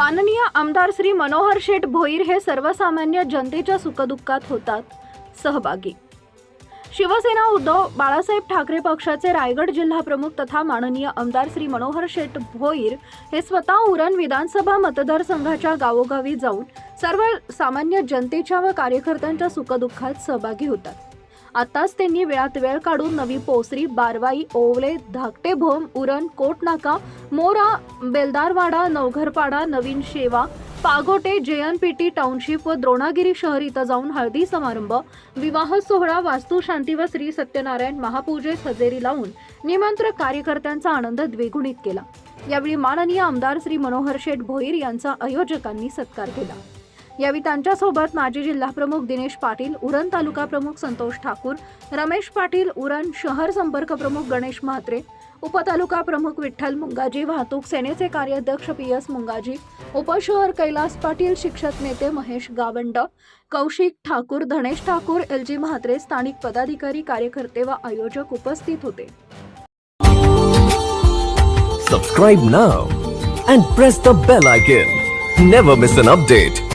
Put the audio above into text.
आमदार श्री मनोहर शेठ भोईर हे सर्वसामान्य जनतेच्या सुखदुःखात होतात. सहभागी. शिवसेना उद्धव बाळासाहेब ठाकरे पक्षाचे रायगड जिल्हा प्रमुख तथा माननीय आमदार श्री मनोहर शेठ भोईर हे स्वतः उरण विधानसभा मतदारसंघाच्या गावोगावी जाऊन सर्व सामान्य जनतेच्या व कार्यकर्त्यांच्या सुखदुःखात सहभागी होतात. आताच त्यांनी वेळात वेळ काढून नवी पोसरी बारवाई ओवले धाकटे भोम उरण कोटनाका मोरा बेलदारवाडा नवघरपाडा नवीन शेवा पागोटे जेएनपीटी टाउनशिप व द्रोणागिरी शहर इथं जाऊन हळदी समारंभ विवाह सोहळा वास्तुशांती व श्री सत्यनारायण महापूजेस हजेरी लावून निमंत्रक कार्यकर्त्यांचा आनंद द्विगुणित केला. यावेळी माननीय आमदार श्री मनोहर शेठ भोईर यांचा आयोजकांनी सत्कार केला. यावेळी त्यांच्यासोबत माजी जिल्हाप्रमुख दिनेश पाटील उरण तालुका प्रमुख संतोष ठाकूर रमेश पाटील उरण शहर संपर्क प्रमुख गणेश म्हात्रे उपतालुका प्रमुख विठ्ठल मुंगाजी वाहतूक सेनेचे कार्याध्यक्ष पी एस मुंगाजी उपशहर कैलास पाटील शिक्षक नेते महेश गावंड कौशिक ठाकूर धनेश ठाकूर एल जी म्हात्रे स्थानिक पदाधिकारी कार्यकर्ते व आयोजक उपस्थित होते. Subscribe now and press the bell icon never miss an update